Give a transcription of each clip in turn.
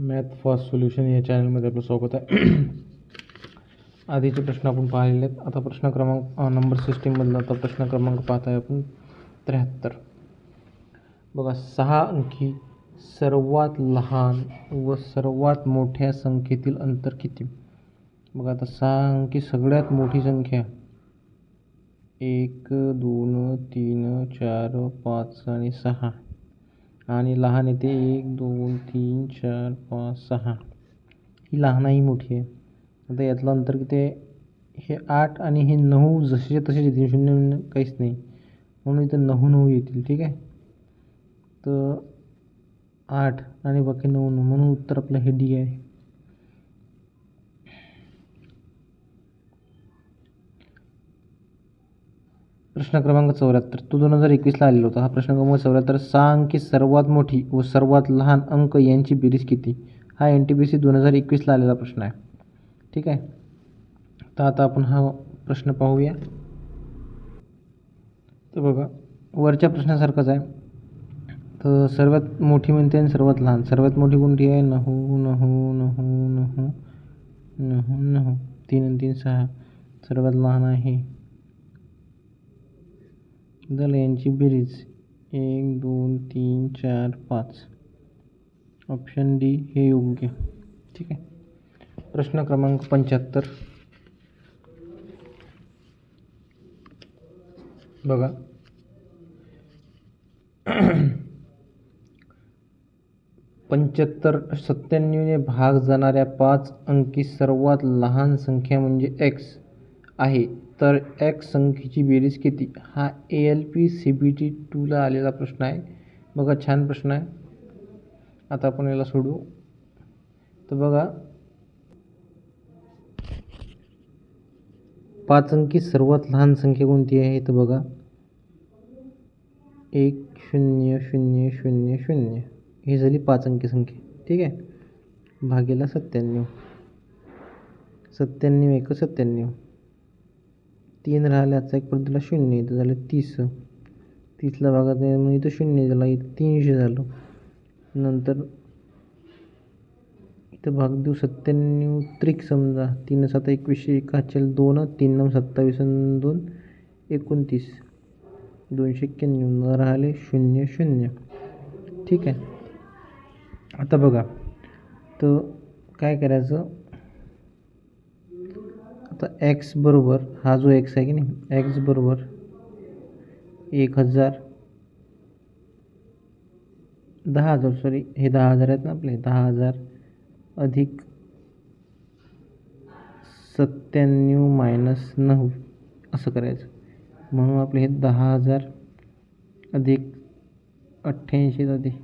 Math fast solution या चॅनलमध्ये आपलं स्वागत आहे. आधीचे प्रश्न आपण पाहिलेले आहेत आता प्रश्न क्रमांक नंबर सिस्टीममधला आता प्रश्न क्रमांक पाहत आहे आपण. त्र्याहत्तर. बघा सहा अंकी सर्वात लहान व सर्वात मोठ्या संख्येतील अंतर किती? बघा आता सहा अंकी सगळ्यात मोठी संख्या. एक दोन तीन चार पाच आणि सहा. आणि लहान येते एक दोन तीन चार पाच सहा. ही लहान ही मोठी आहे. आता यातलं अंतर किती आहे? हे आठ आणि हे नऊ जसेच्या तसेच येतील. शून्य शून्य काहीच नाही. म्हणून इथं नऊ नऊ येतील ठीक आहे? तर आठ आणि बाकी नऊ नऊ. म्हणून उत्तर आपलं हे डी आहे. प्रश्न क्रमांक चौऱ्याहत्तर. तो दोन हजार एकवीसला आलेला होता. हा प्रश्न क्रमांक चौऱ्याहत्तर सहा अंकी सर्वात मोठी व सर्वात लहान अंक यांची बेरीज किती? हा एन टी पी सी दोन हजार एकवीसला आलेला प्रश्न आहे. ठीक आहे? तर आता आपण हा प्रश्न पाहूया. तर बघा वरच्या प्रश्नासारखाच आहे. तर सर्वात मोठी म्हणते आणि सर्वात लहान. सर्वात मोठी कोणती आहे? नहू नहू नहू नहू नहू नहू. तीन आणि तीन सहा. सर्वात लहान आहे. झालं यांची बेरीज. एक दोन तीन चार पाच. ऑप्शन डी हे योग्य. ठीक आहे. प्रश्न क्रमांक पंच्याहत्तर. बघा. पंच्याहत्तर सत्त्याण्णवने भाग जाणाऱ्या पाच अंकी सर्वात लहान संख्या म्हणजे एक्स आहे. तर एक्स संख्येची बेरीज किती? हा A L P C B T टूला आलेला प्रश्न आहे. बघा छान प्रश्न आहे. आता आपण याला सोडू तर बघा पाच अंकी सर्वात लहान संख्या कोणती आहे? तर बघा. एक शून्य शून्य शून्य शून्य. ही झाली पाच अंकी संख्या. ठीक आहे? भागेला सत्त्याण्णव. सत्त्याण्णव एक सत्त्याण्णव. तीन राहिले आजचा एक परत दिला शून्य इथं झालं तीस. तीसला भागात नाही मग इथं शून्य झाला इथं तीनशे झालं. नंतर इथं भाग देऊ सत्त्याण्णव त्रिक समजा तीन सात एकवीसशे एकाहत्तर दोन तीन नऊ सत्तावीस दोन एकोणतीस. दोनशे एक्क्याण्णव न राहिले शून्य शून्य. ठीक आहे. आता बघा. तर काय करायचं? आता एक्स बरोबर हा जो एक्स आहे की नाही? एक्स बरोबर एक हजार दहा हजार सॉरी हे दहा हजार आहेत ना आपले. दहा हजार अधिक सत्त्याण्णव मायनस नऊ असं करायचं. म्हणून आपले हे दहा हजार अधिक अठ्ठ्याऐंशी जाते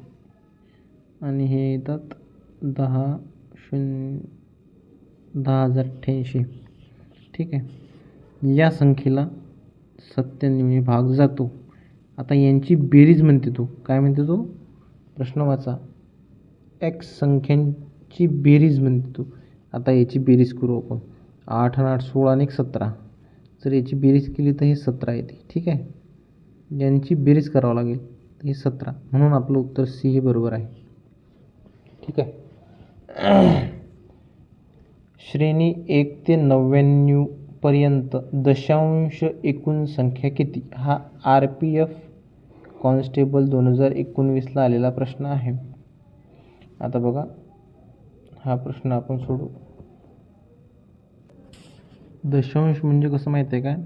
आणि हे येतात दहा शून्य दहा हजार अठ्ठ्याऐंशी. ठीक आहे. या संख्येला सत्त्याण्णवने भाग जातो. आता यांची बेरीज म्हणते तो. काय म्हणते तो? प्रश्न वाचा. एक्स संख्यांची बेरीज म्हणते तो. आता याची बेरीज करू आपण. आठ आणि आठ सोळा आणि एक सतरा. जर याची बेरीज केली तर हे सतरा येते. ठीक आहे? यांची बेरीज करावं लागेल. तर हे सतरा. म्हणून आपलं उत्तर सी हे बरोबर आहे. ठीक आहे? श्रेणी एक ते नव्याण्णवपर्यंत दशांश एकूण संख्या किती? हा आर पी एफ कॉन्स्टेबल दोन हजार एकोणवीसला आलेला प्रश्न आहे. आता बघा हा प्रश्न आपण सोडू दशांश म्हणजे कसं माहीत आहे काय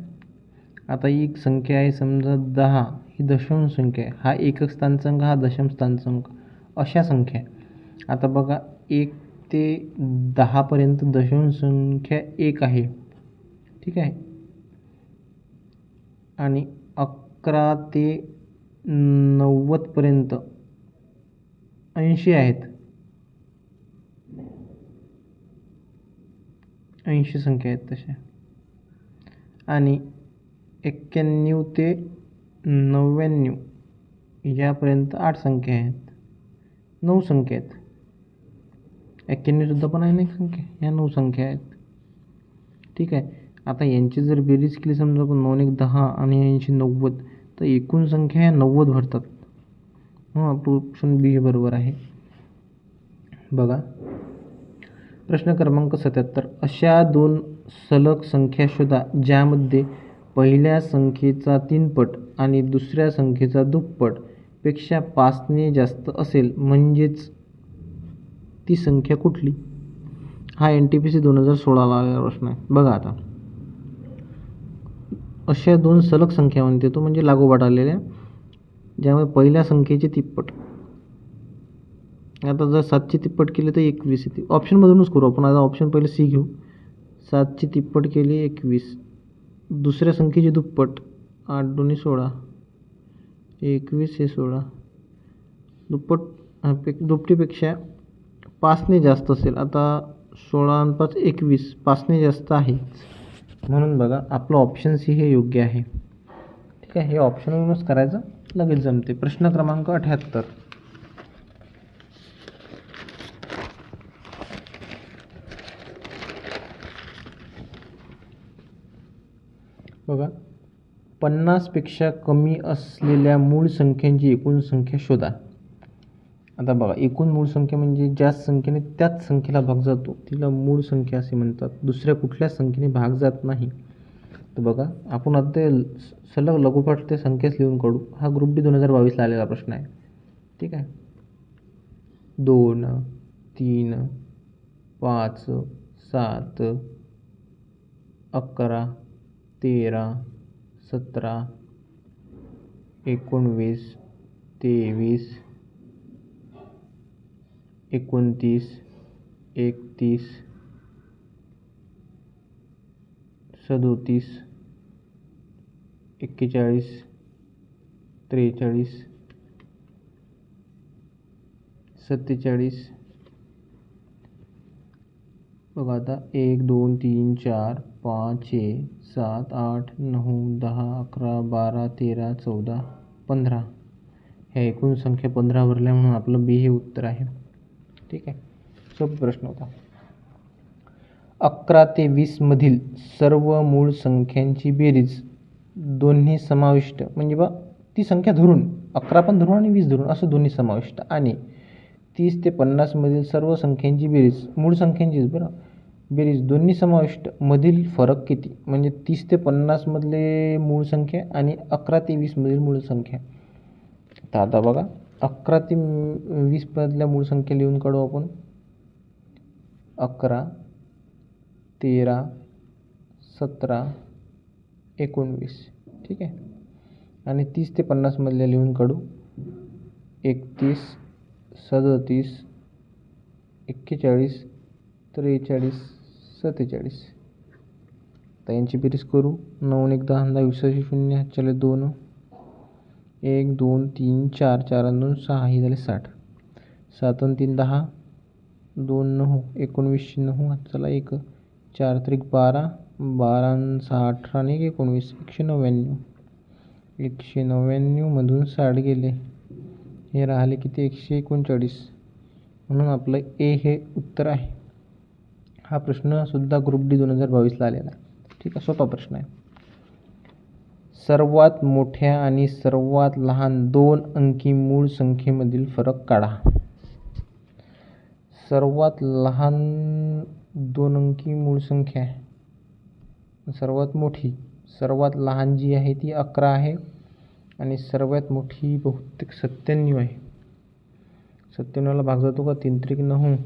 आता एक संख्या आहे समजा दहा ही दशांश संख्या आहे. हा एकक स्थानसंघ हा दशम स्थानसंघ अशा संख्या आता बघा एक ते दहापर्यंत दशांश संख्या एक आहे. ठीक आहे? आणि अकरा ते नव्वदपर्यंत ऐंशी आहेत. ऐंशी संख्या आहेत तशा. आणि एक्क्याण्णव ते नव्याण्णव यापर्यंत आठ संख्या आहेत. नऊ संख्या आहेत. एक्क्याण्णवसुद्धा पण आहे ना एक संख्या? ह्या नऊ संख्या आहेत. ठीक आहे. आता यांची जर बेरीज केली समजा आपण नऊ एक दहा आणि ऐंशी नव्वद तर एकूण संख्या ह्या नव्वद भरतात. हां आपलं ऑप्शन बी हे बरोबर आहे. बघा. प्रश्न क्रमांक सत्याहत्तर. अशा दोन सलग संख्या शोधा ज्यामध्ये पहिल्या संख्येचा तीनपट आणि दुसऱ्या संख्येचा दुप्पटपेक्षा पाचने जास्त असेल म्हणजेच ती संख्या कुठली? हा एन टी पी सी दोन हजार सोळाला आलेला प्रश्न आहे. बघा आता. अशा दोन सलग संख्या म्हणते तो म्हणजे लागोपाठ आलेल्या ज्यामुळे पहिल्या संख्येचे तिप्पट. आता जर सातची तिप्पट केली तर एकवीस येते. ऑप्शनमधूनच करू आपण. आता ऑप्शन पहिले सी घेऊ. सातची तिप्पट केली एकवीस. दुसऱ्या संख्येची दुप्पट आठ दोन्ही सोळा. एकवीस हे सोळा. दुप्पट पे दुपटीपेक्षा पाचने जास्त असेल. आता सोळा आणि पाच एकवीस पाचने जास्त आहे म्हणून बघा आपलं ऑप्शन सी हे योग्य आहे. ठीक आहे हे ऑप्शनवरूनच करायचं. लगेच जमते. प्रश्न क्रमांक अठ्याहत्तर. बघा पन्नासपेक्षा कमी असलेल्या मूळ संख्यांची एकूण संख्या शोधा. आता बघा एकूण मूळ संख्या म्हणजे ज्या संख्येने त्याच संख्येला भाग जातो तिला मूळ संख्या असे म्हणतात. दुसऱ्या कुठल्याच संख्येने भाग जात नाही. तर बघा आपण आता ते सलग लघुपाठ ते संख्याच लिहून काढू. हा ग्रुप डी दोन हजार बावीसला आलेला प्रश्न आहे. ठीक आहे? दोन तीन पाच सात अकरा तेरा सतरा एकोणवीस तेवीस एकोणतीस एकतीस सदोतीस एक्केचाळीस त्रेचाळीस सत्तेचाळीस. बघा आता एक दोन तीन चार पाच छे सात आठ नऊ दहा अकरा बारा तेरा चौदा पंधरा. ह्या एकूण संख्या पंधरा भरल्या म्हणून आपलं बी हे उत्तर आहे. ठीक आहे. सोपा प्रश्न होता. अकरा ते वीसमधील सर्व मूळ संख्यांची बेरीज दोन्ही समाविष्ट म्हणजे बा ती संख्या धरून अकरा पण धरून आणि वीस धरून असं दोन्ही समाविष्ट. आणि तीस ते पन्नासमधील सर्व संख्यांची बेरीज मूळ संख्यांचीच बरं बेरीज दोन्ही समाविष्ट मधील फरक किती? म्हणजे तीस ते पन्नासमधले मूळ संख्या आणि अकरा ते वीसमधील मूळ संख्या. तर आता बघा. अकरा ते वीसपर्यंतल्या मूळ संख्या लिहून काढू आपण. अकरा तेरा सतरा एकोणवीस. ठीक आहे? आणि तीस ते पन्नासमधल्या लिहून काढू. एकतीस सदतीस एक्केचाळीस त्रेचाळीस सत्तेचाळीस. आता यांची बेरीज करू. नऊ एक दहा दहा वीस शून्य चले दोन. एक दोन तीन चार चार आणि दोन सहा ही झाले साठ. सात आणि तीन दहा. दोन नऊ एकोणवीसशे नऊ चला एक. चार त्रिक बारा. बारा आणि सहा अठरा आणि एक एकोणवीस एकशे नव्याण्णव. एकशे नव्याण्णवमधून साठ गेले. हे राहिले किती? एकशे एकोणचाळीस. म्हणून आपलं ए हे उत्तर आहे. हा प्रश्नसुद्धा ग्रुप डी दोन हजार बावीसला आलेला ठीक आहे सोपा प्रश्न आहे. सर्वात मोठ्या आणि सर्वात लहान दोन अंकी मूळ संख्येमधील फरक काढा. सर्वात लहान दोन अंकी मूळ संख्या आहे. सर्वात मोठी सर्वात लहान जी आहे ती अकरा आहे आणि सर्वात मोठी बहुतेक सत्त्याण्णव आहे. सत्त्याण्णवला भाग जातो का? तीन त्रिक नऊ.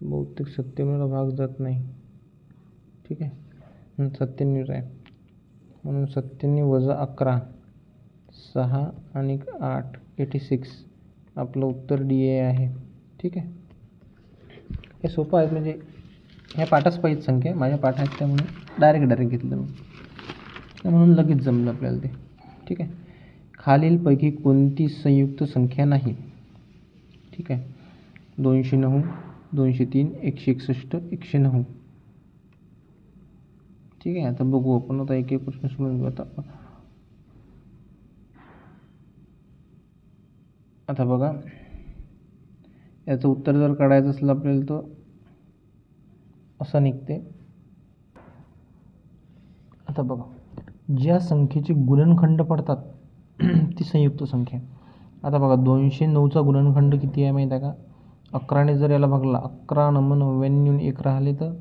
बहुतेक सत्त्याण्णवला भाग जात नाही. ठीक आहे. म्हणून सत्त्याण्णव आहे म्हणून सत्त्याण्णव वजा अकरा सहा आणि आठ एटी सिक्स आपलं उत्तर डी ए आहे. ठीक आहे. हे सोपं आहेत म्हणजे ह्या पाठाच पाहिजे संख्या माझ्या पाठात त्यामुळे डायरेक्ट डायरेक्ट घेतलं मी. म्हणून लगेच जमलं आपल्याला ते. ठीक आहे. खालीलपैकी कोणती संयुक्त संख्या नाही? ठीक आहे. दोनशे नऊ दोनशे तीन एकशे एकसष्ट एकशे नऊ. ठीक आहे आता बघू आपण आता एक एक प्रश्न सोडून घेऊ आता आता बघा. याचं उत्तर जर काढायचं असलं आपल्याला तर असं निघते. आता बघा. ज्या संख्येचे गुणनखंड पडतात ती संयुक्त संख्या. आता बघा दोनशे नऊचा गुणनखंड किती आहे माहीत आहे का? अकराने जर याला भागला अकरा नम नव्याण्णव एक राहिले तर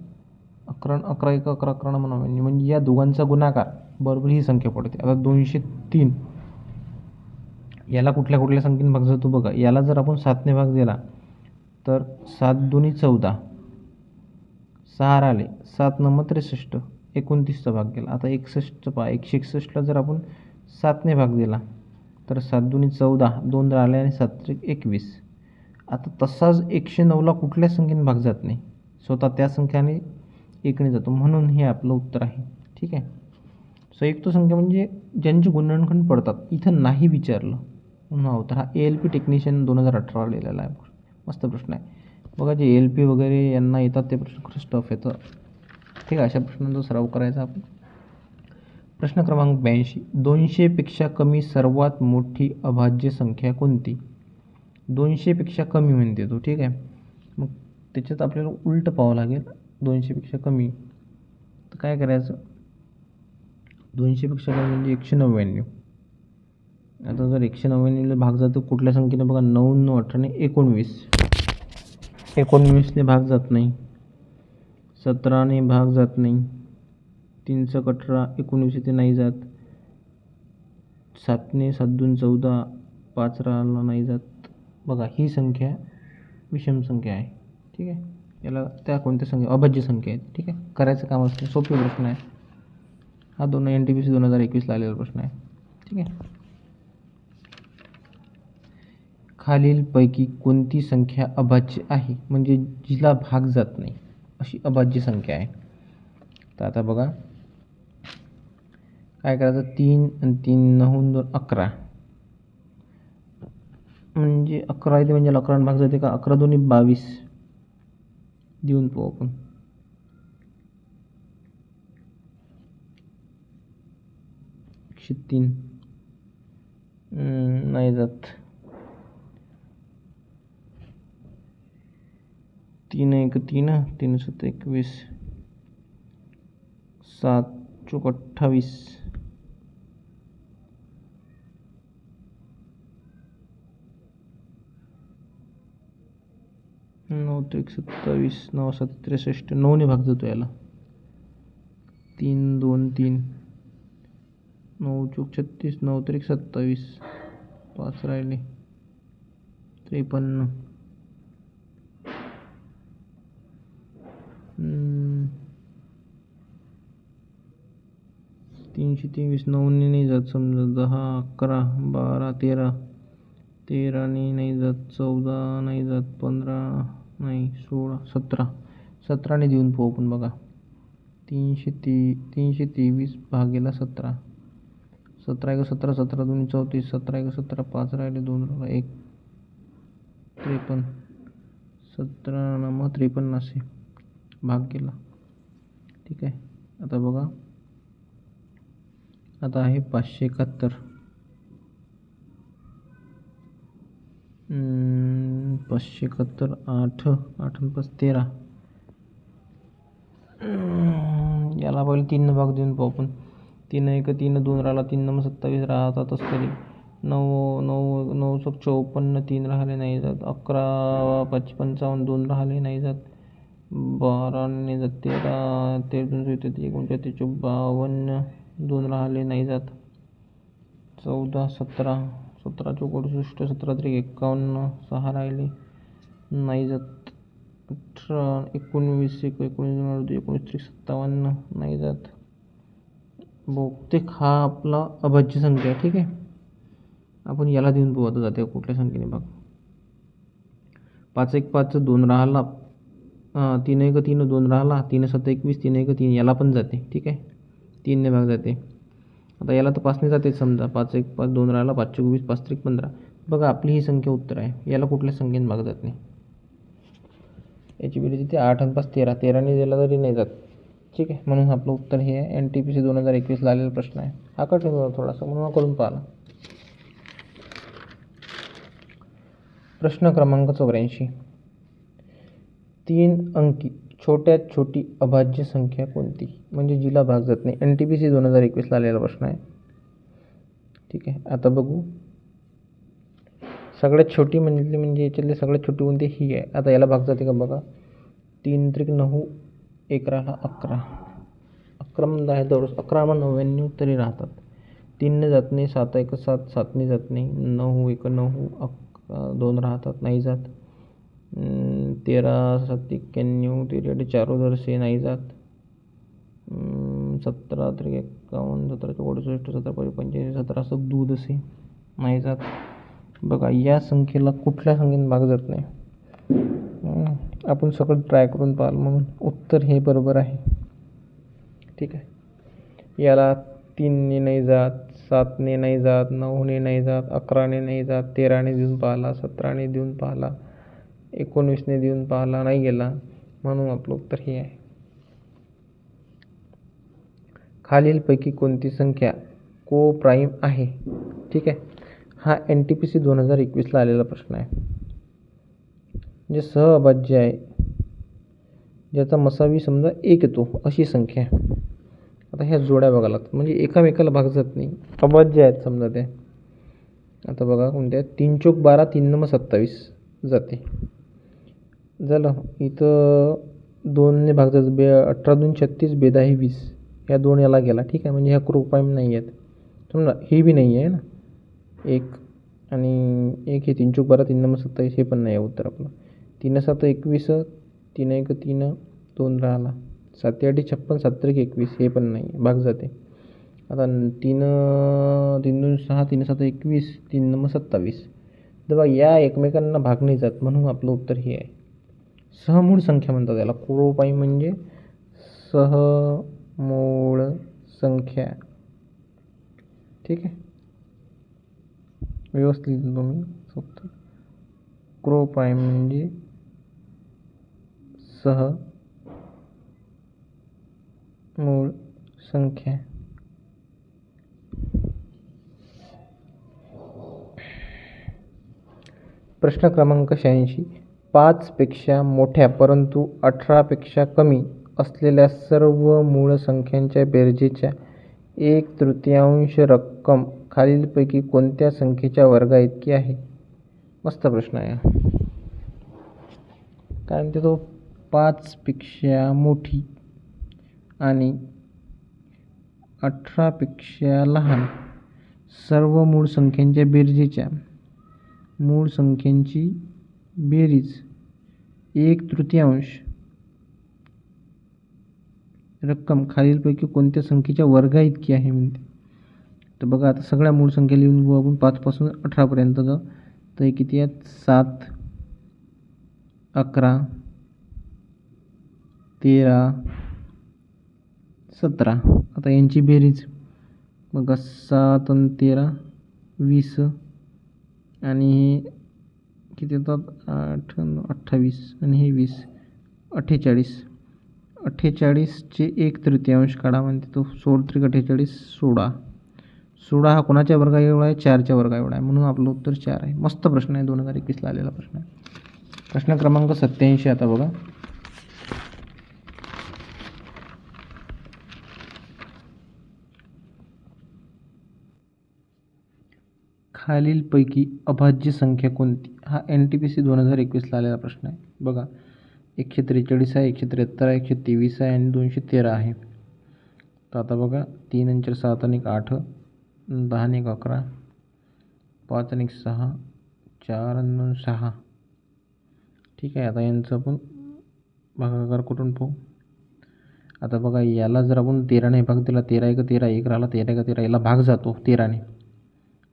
अकरा अकरा एक अकरा अकरा नव्वद नव्याण्णव म्हणजे या दोघांचा गुणाकार बरोबर ही संख्या पडते. आता दोनशे तीन. याला कुठल्या कुठल्या संख्येने भाग जातो बघा. याला जर आपण सातने भाग दिला तर सात दोन्ही चौदा. सहा आले. सात नंबर त्रेसष्ट. एकोणतीसचा भाग गेला आता एकसष्टचं पहा. एकशे एकसष्टला जर आपण सातने भाग दिला तर सात दोन्ही चौदा दोन राहिले आणि सात त्रिक एकवीस. आता तसाच एकशे नऊला कुठल्याच संख्येने भाग जात नाही? स्वतः त्या संख्याने एकने जातो. म्हणून हे आपलं उत्तर आहे. ठीक आहे? संयुक्त संख्या म्हणजे ज्यांचे गुणांकन पडतात. इथं नाही विचारलं. म्हणून हा उत्तर हा ए एल पी टेक्निशियन दोन हजार अठरा लिहिलेला आहे. मस्त प्रश्न आहे. बघा जे एल पी वगैरे यांना येतात ते प्रश्न खरंच टफ येतं ठीक आहे अशा प्रश्नांचा सराव करायचा आपण. प्रश्न क्रमांक ब्याऐंशी. दोनशेपेक्षा कमी सर्वात मोठी अभाज्य संख्या कोणती? दोनशेपेक्षा कमी म्हणते तो. ठीक आहे? मग त्याच्यात आपल्याला उलटं पाहावं लागेल. दोनशेपेक्षा कमी. तर काय करायचं? दोनशेपेक्षा कमी म्हणजे एकशे नव्याण्णव. आता जर एकशे नव्याण्णवला भाग जातो कुठल्या संख्येने? बघा नऊ नऊ अठराने एकोणवीस. एकोणवीसने भाग जात नाही. सतराने भाग जात नाही. तीन सक अठरा एकोणवीस ते नाही जात. सातने सात दोन चौदा पाच राहिला नाही जात. बघा ही संख्या विषम संख्या आहे. ठीक आहे? याला त्या कोणत्या संख्या अभाज्य संख्या आहेत. ठीक आहे? करायचं काम असतं सोपे प्रश्न आहे हा दोन एन टी पी सी दोन हजार एकवीसला आलेला प्रश्न आहे. ठीक आहे? खालीलपैकी कोणती संख्या अभाज्य आहे? म्हणजे जिला भाग जात नाही. अशी अभाज्य संख्या आहे. तर आता बघा. काय करायचं? तीन आणि तीन नऊ दोन अकरा. म्हणजे अकरा येते म्हणजे अकरा भाग जाते का? अकरा दोन्ही बावीस. देऊन पाहू आपण. एकशे तीन. नाही जात. तीन एक तीन तीन सत एकवीस. सात चौक अठ्ठावीस. नऊ त्रिक सत्तावीस नऊ सात त्रेसष्ट नऊने भाग जातो याला. तीन दोन तीन. नऊ चौक छत्तीस नऊ त्रिक सत्तावीस. पाच राहिले. त्रेपन्न. तीनशे तेवीस नऊने नाही जात समजा दहा अकरा बारा तेरा. तेराने नाही जात चौदा नाही जात पंधरा. नाही सोळा सतरा. सतराने देऊन पाहू पण बघा. तीनशे ती तीनशे तेवीस भागेला सतरा. सतरा एक सतरा सतरा दोन्ही चौतीस. सतरा एक सतरा पाच राहिले दोन राहिला एक. त्रेपन्न. सतरा मग त्रेपन्न असे भाग केला. ठीक आहे. आता बघा. आता आहे पाचशे एकाहत्तर. पाचशे एकाहत्तर आठ आठ आणि पाच तेरा याला पहिले तीन भाग देऊन पाहू आपण. तीन एक तीन दोन राहिला तीन नंबर सत्तावीस राहतातच तरी नऊ नऊ नऊ सौ चौपन्न तीन राहिले नाही जात. अकरा पाच पंचावन्न दोन राहिले नाही जात. बारा नाही जात तेरा ते दोन येतात एकोणचाळीस बावन्न दोन राहिले नाही जात. चौदा सतरा सतरा चौक अडुसष्ट सतरा त्रिक एकावन्न सहा राहिले. नाही जात अठरा एकोणवीस एक एकोणीस दोन अडुसष्ट एकोणीस त्रिक सत्तावन्न नाही जात बहुतेक हा आपला अभाज्य संख्या आहे ठीक आहे? आपण याला देऊन पाहू आता जाते कुठल्या संख्येने बघ पाच एक पाच दोन राहिला तीन एक तीन दोन राहिला तीन सात एकवीस तीन एक तीन याला पण जाते ठीक आहे? तीनने भाग जाते. आता याला तपासणी जातेच जाते समजा. पाच एक पाच दोन राहिला पाचशे वीस पाच त्रिक पंधरा. बघा आपली ही संख्या उत्तर आहे. याला कुठल्या संख्येने भाग जात नाही? याची बेरीज इथे आठ आणि पाच तेरा. तेराने दिला तरी नाही जात. ठीक आहे. म्हणून आपलं उत्तर हे आहे. एन टी पी सी दोन हजार एकवीसला आलेला प्रश्न आहे. हा कठीण होता थोडासा. म्हणून करून पाहिला. प्रश्न क्रमांक चौऱ्याऐंशी. तीन अंकी. छोट्यात छोटी अभाज्य संख्या कोणती? म्हणजे जिला भाग जात नाही. एन टी पी सी दोन हजार एकवीसला आलेला प्रश्न आहे. ठीक आहे. आता बघू. सगळ्यात छोटी म्हणजे म्हणजे याच्यातली सगळ्यात छोटी कोणती? ही आहे. आता याला भाग जाते का बघा. तीन त्रिक नऊ एकराला अकरा. अकरा म्हणजे आहे दररोज अकरा मग नव्याण्णव तरी राहतात. तीनने जात नाही. सात एक सात सातने जात नाही. नऊ एक नऊ अकरा दोन राहतात. नाही जात. तेरा सात एक्क्याण्णव तेरा चार दरसे नाही जात. सतरा त्रिक एक्कावन्न सतरा अडुसष्ट सतरा पंचे पंच्याऐंशी सतरा असं दूध असे नाही जात. बघा या संख्येला कुठल्या संख्येने भाग जात नाही. आपण सगळं ट्राय करून पाहाल म्हणून उत्तर हे बरोबर आहे. ठीक आहे. याला तीनने नाही जात सातने नाही जात नऊने नाही जात अकराने नाही जात तेराने देऊन पाहिला सतराने देऊन पाहिला. एकोणवीसने देऊन पाहिला नाही गेला म्हणून आपलं उत्तर हे आहे. खालीलपैकी कोणती संख्या को प्राईम आहे? ठीक आहे. हा एन टी पी सी दोन हजार एकवीसला आलेला प्रश्न आहे. म्हणजे सहअभाज्य आहे ज्याचा मसावी समजा एक येतो अशी संख्या आहे. आता ह्या जोड्या बघा लागतात. म्हणजे एकामेकाला भाग जात नाही. अभाज्य आहेत समजा ते. आता बघा कोणत्या तीन चोक बारा तीन नंबर सत्तावीस जाते. झालं. इथं दोनने भाग जात बे अठरा दोन छत्तीस बेदा हे वीस. ह्या दोन याला गेला. ठीक आहे. म्हणजे ह्या क्रोपाईम नाही आहेत. समजा हे बी नाही आहे ना? एक आणि एक हे तीन चौक बारा तीन नंबर सत्तावीस हे पण नाही आहे उत्तर आपलं. तीन सात एकवीस तीन एक तीन दोन राहिला. सात आठ छप्पन सात त्रिक एकवीस हे पण नाही भाग जाते. आता तीन तीन दोन सहा तीन सात एकवीस तीन नंबर सत्तावीस. तर बघा या एकमेकांना भाग नाही जात म्हणून आपलं उत्तर हे आहे. सहमूळ संख्या म्हणतात याला. कुरोपाई म्हणजे सहमूळ संख्या. ठीक आहे? व्यवस्थित लिहिलं तुम्ही फक्त. क्रोपाय म्हणजे सह मूळ संख्या. प्रश्न क्रमांक शहाऐंशी. पाचपेक्षा मोठ्या परंतु अठरापेक्षा कमी असलेल्या सर्व मूळ संख्यांच्या बेरजेच्या एक तृतीयांश रक्कम खालीलपैकी कोणत्या संख्येच्या वर्गाइतकी आहे? मस्त प्रश्न आहे कारण ते तो पाचपेक्षा मोठी आणि अठरापेक्षा लहान सर्व मूळ संख्यांच्या बेरजेच्या मूळ संख्यांची बेरीज एक तृतीयांश रक्कम खालीलपैकी कोणत्या संख्येच्या वर्गाइतकी आहे म्हणते. तर बघा आता सगळ्या मूळ संख्या लिहून घेऊ आपण. पाचपासून अठरापर्यंतचं तर हे किती आहेत? सात अकरा तेरा सतरा. आता यांची बेरीज. बघा सात आणि तेरा वीस. आणि हे किती येतात आठ अठ्ठावीस आणि हे वीस. अठ्ठेचाळीस. अठ्ठेचाळीसचे एक तृतीयांश काढा म्हणते तो. सोळ त्रिक अठ्ठेचाळीस सोळा सोळा हा कोणाच्या वर्गा एवढा आहे? चारच्या वर्गा एवढा आहे. म्हणून आपलं उत्तर चार आहे. मस्त प्रश्न आहे. दोन हजार एकवीसला आलेला प्रश्न आहे. प्रश्न क्रमांक सत्याऐंशी आता बघा. खालीलपैकी अभाज्य संख्या कोणती? हा एन टी पी सी दोन हजार एकवीसला आलेला प्रश्न आहे. बघा. एकशे त्रेचाळीस आहे एकशे त्र्याहत्तर आहे एकशे तेवीस आहे आणि दोनशे तेरा आहे. तर आता बघा. तीन आणि चार सात आणि एक आठ. दहा आणि एक अकरा. पाच आणि एक सहा. चार आणि दोन सहा. ठीक आहे. आता यांचं आपण भागाकार कुठून पाहू? आता बघा याला जर आपण तेराने भाग दिला तेरा एक तेरा एक राहिला तेरा एक तेरा याला भाग जातो तेराने.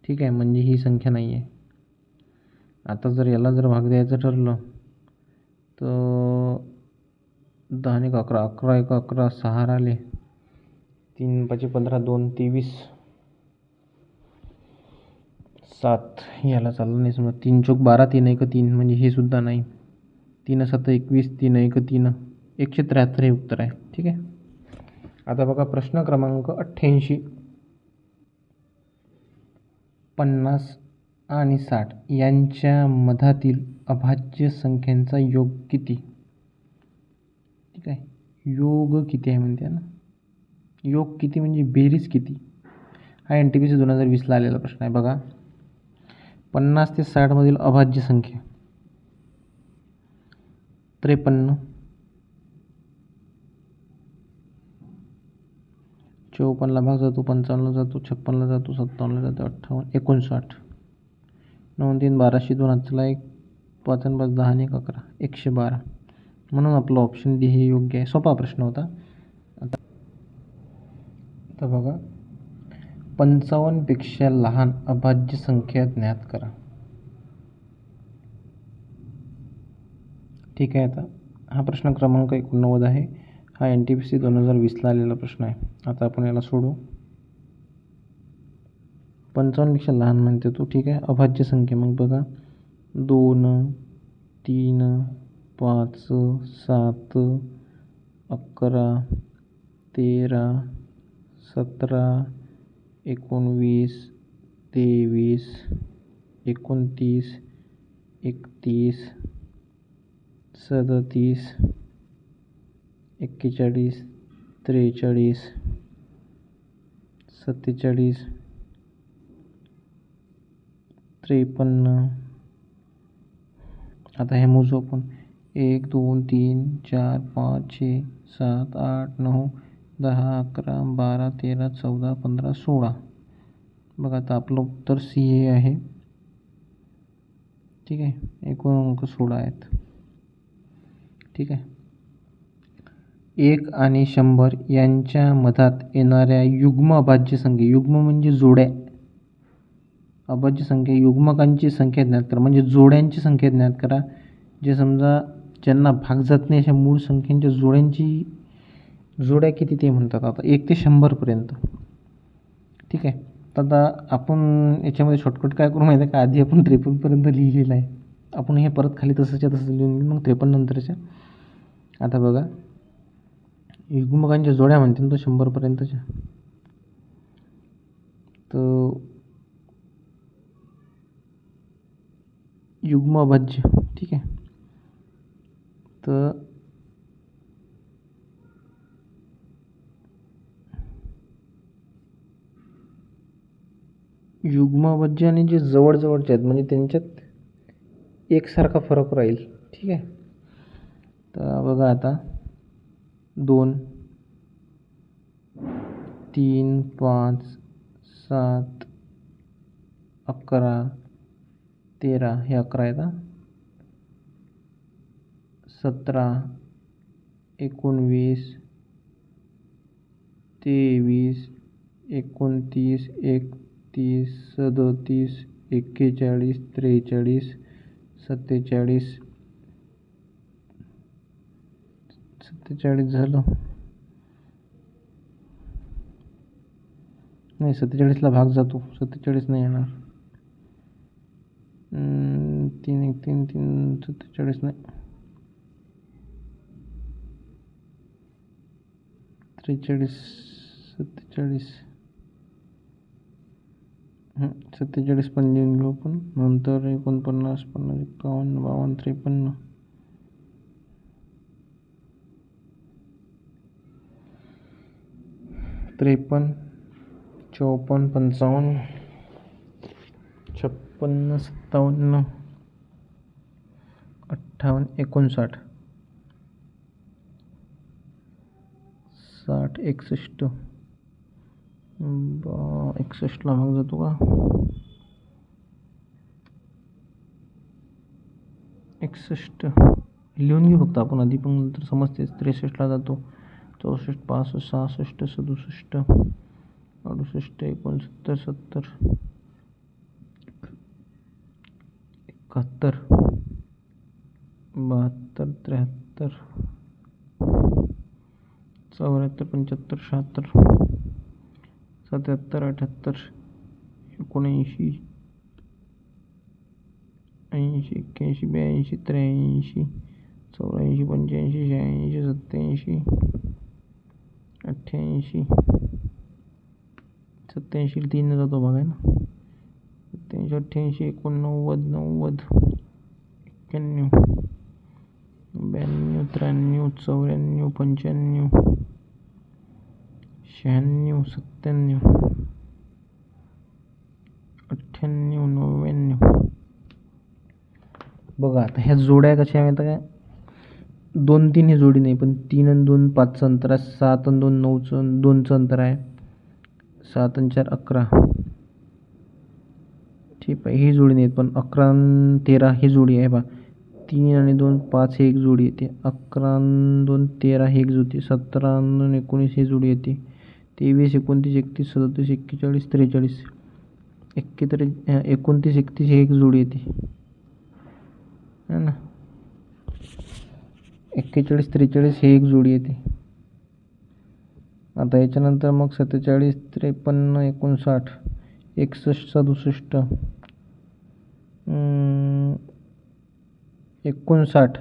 ठीक आहे म्हणजे ही संख्या नाही आहे आता जर याला जर भाग द्यायचं ठरलं तर दहा एक अकरा अकरा एक अकरा सहा राहिले. तीन पाचशे पंधरा दोन तेवीस सात याला चाललं नाही समजा. तीन चौक बारा तीन एक तीन म्हणजे हे सुद्धा नाही. तीन सात एकवीस तीन एक तीन एकशे त्र्याहत्तर हे उत्तर आहे. ठीक आहे? आता बघा प्रश्न क्रमांक अठ्ठ्याऐंशी. पन्नास आणि साठ यांच्या मधातील अभाज्य संख्यांचा योग किती? ठीक आहे. योग किती आहे म्हणते ना? योग किती म्हणजे बेरीज किती? हा एन टी पी सी दोन हजार वीसला आलेला प्रश्न आहे बघा. पन्नास ते साठमधील अभाज्य संख्या. त्रेपन्न. चौपन्नला भाग जातो पंचावन्नला जातो छप्पनला जातो सत्तावन्नला जातो अठ्ठावन्न एकोणसाठ. नऊ तीन बाराशे दोन हातला एक पाच आणि पाच दहा आणि एक अकरा एकशे बारा. म्हणून आपलं ऑप्शन डी हे योग्य आहे. सोपा प्रश्न होता. आता आता बघा. पंचावन्नपेक्षा लहान अभाज्य संख्या ज्ञात करा. ठीक आहे आता. हा प्रश्न क्रमांक एकोणनव्वद आहे. हा एन टी पी सी दोन हजार वीसला आलेला प्रश्न आहे. आता आपण याला सोडू. पंचावन्नपेक्षा लहान म्हणते तो. ठीक आहे. अभाज्य संख्या. मग बघा. दोन तीन पाच सात अकरा तेरा सतरा एकोणवीस तेवीस एकोणतीस एकतीस सदतीस एक्केचाळीस त्रेचाळीस सत्तेचाळीस त्रेपन्न. आता हे मोजू आपण. एक दोन तीन चार पाच छे सात आठ नऊ दहा अकरा बारा तेरा चौदा पंधरा सोळा. बघा आता आपलं उत्तर सी ए आहे. ठीक आहे? एकूण अंक सोळा आहेत. ठीक आहे? एक आणि शंभर यांच्या मधात येणाऱ्या युग्म अभाज्य संख्या. युग्म म्हणजे जोड्या. अभाज्य संख्या युग्मकांची संख्या ज्ञात करा. म्हणजे जोड्यांची संख्या ज्ञात करा. जे समजा ज्यांना भाग जात नाही अशा मूळ संख्यांच्या जोड्यांची जोड्या किती ते म्हणतात. आता एक ते शंभरपर्यंत ठीक आहे. तर आता आपण याच्यामध्ये शॉर्टकट काय करू माहिती आहे का? आधी आपण त्रेपन्नपर्यंत लिहिलेलं आहे. आपण हे परत खाली तसंच्या तसं लिहून मग त्रेपन्न नंतरच्या. आता बघा. युग्मकांच्या जोड्या म्हणते तो शंभरपर्यंतच्या. तर युग्म अभाज्य ठीक आहे. तर युग्म अभाज्य आणि जे जवळजवळचे आहेत म्हणजे त्यांच्यात एकसारखा फरक राहील ठीक आहे. तर बघा आता. दोन तीन पाच सात अकरा तेरा हे अकरा आहेत सतरा एकोणवीस तेवीस एकोणतीस एकतीस सदतीस एक्केचाळीस त्रेचाळीस सत्तेचाळीस सत्तेचाळीस झालं. नाही सत्तेचाळीसला भाग जातो. सत्तेचाळीस नाही येणार. तीन एक तीन तीन सत्तेचाळीस नाही. त्रेचाळीस सत्तेचाळीस. सत्तेचाळीस पण लिहून घेऊ आपण. नंतर एकोणपन्नास पन्नास एकावन्न बावन्न त्रेपन्न. त्रेपन्न चौपन्न पंचावन्न छप्पन्न सत्तावन्न अठ्ठावन्न एकोणसाठ. साठ एकसष्ट. ब एकसष्टला मग जातो का? एकसष्ट. लिहून घेऊ फक्त आपण. आधी पण नंतर समजतेच. त्रेसष्टला जातो. चौसष्ट पासष्ट सहासष्ट सदुसष्ट अडुसष्ट एकोणसत्तर, सत्तर एकाहत्तर बहत्तर त्र्याहत्तर चौऱ्याहत्तर पंच्याहत्तर शहात्तर सत्याहत्तर अठ्याहत्तर एकोणऐंशी ऐंशी एक्क्याऐंशी ब्याऐंशी त्र्याऐंशी चौऱ्याऐंशी पंच्याऐंशी शहाऐंशी सत्त्याऐंशी अठ्ठ्याऐंशी सत्त्याऐंशी तीन जातो बघा ना? सत्त्याऐंशी अठ्ठ्याऐंशी एकोणनव्वद नव्वद एक्क्याण्णव ब्याण्णव त्र्याण्णव चौऱ्याण्णव पंच्याण्णव शहाण्णव सत्त्याण्णव अठ्ठ्याण्णव नव्याण्णव. बघा आता ह्या जोड्या कशा आहेत काय? का दोन तीन ही जोडी नाही पण तीन आणि दोन पाचचं अंतर आहे. सात आणि दोन नऊचं दोनचं अंतर आहे. सात आणि चार अकरा. ठीक आहे ही जोडी नाही पण अकरा आणि तेरा ही जोडी आहे बा. तीन आणि दोन पाच ही एक जोडी येते. अकरा दोन तेरा ही एक जोडी सतरा दोन एकोणीस ही जोडी येते. तेवीस एकोणतीस एकतीस सदतीस एक्केचाळीस त्रेचाळीस. एक्केचाळीस एकोणतीस एकतीस ही एक जोडी येते. है ना? एक्केचाळीस त्रेचाळीस ही एक जोडी येते. आता याच्यानंतर मग सत्तेचाळीस त्रेपन्न एकोणसाठ एकसष्ट सदुसष्ट एकोणसाठ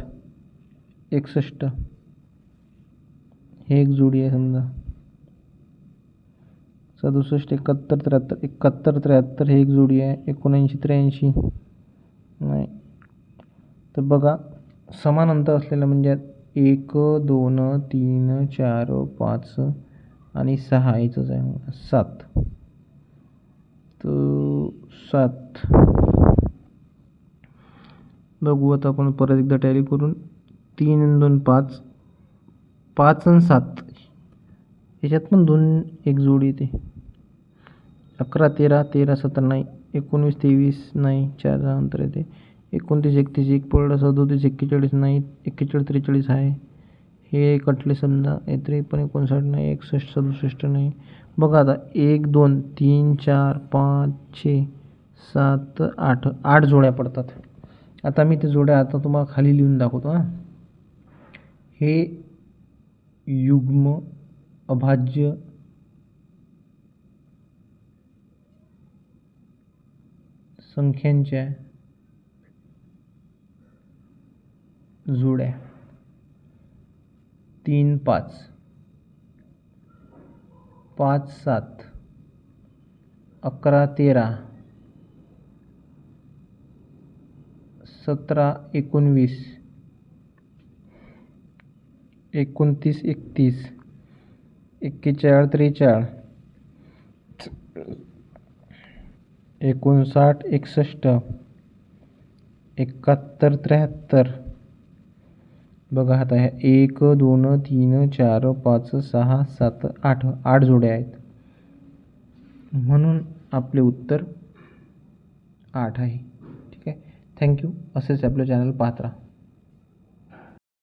एकसष्ट हे एक जोडी आहे समजा. सदुसष्ट एकाहत्तर त्र्याहत्तर एकाहत्तर त्र्याहत्तर हे एक जोडी आहे. एकोणऐंशी त्र्याऐंशी नाही. तर बघा समान अंतर असलेलं म्हणजे एक दोन तीन चार पाच आणि सहा याचंच आहे. सात. तर सात. बघू आता आपण परत एकदा टॅली करून. तीन दोन पाच. पाच आणि सात. याच्यात पण दोन एक जोडी येते. अकरा तेरा तेरा सतरा नाही. एकोणवीस तेवीस नाही. चार अंतर येते. एकोणतीस एकतीस एक पडलं सदोतीस एक्केचाळीस नाही एक्केचाळीस त्रेचाळीस आहे. हे कटले समजा हे पण एकोणसाठ नाही एकसष्ट सदुसष्ट नाही. बघा आता एक दोन तीन चार पाच छे सात आठ आठ जोड्या पडतात. आता मी ते जोड्या आता तुम्हाला खाली लिहून दाखवतो हां. हे युग्म अभाज्य संख्यांच्या जोड्या तीन पाच। पाच सात। अकरा तेरा। सतरा एकोणवीस। एकोणतीस एकतीस। एक्केचाळ त्रेचाळ। एकोणसाठ एकसष्ट। एकाहत्तर त्र्याहत्तर। बघा आता ह्या एक दोन तीन चार पाच सहा सात आठ आठ जोड्या आहेत. म्हणून आपले उत्तर आठ आहे. ठीक आहे? थँक्यू असेच आपलं चॅनल पाहत राहा.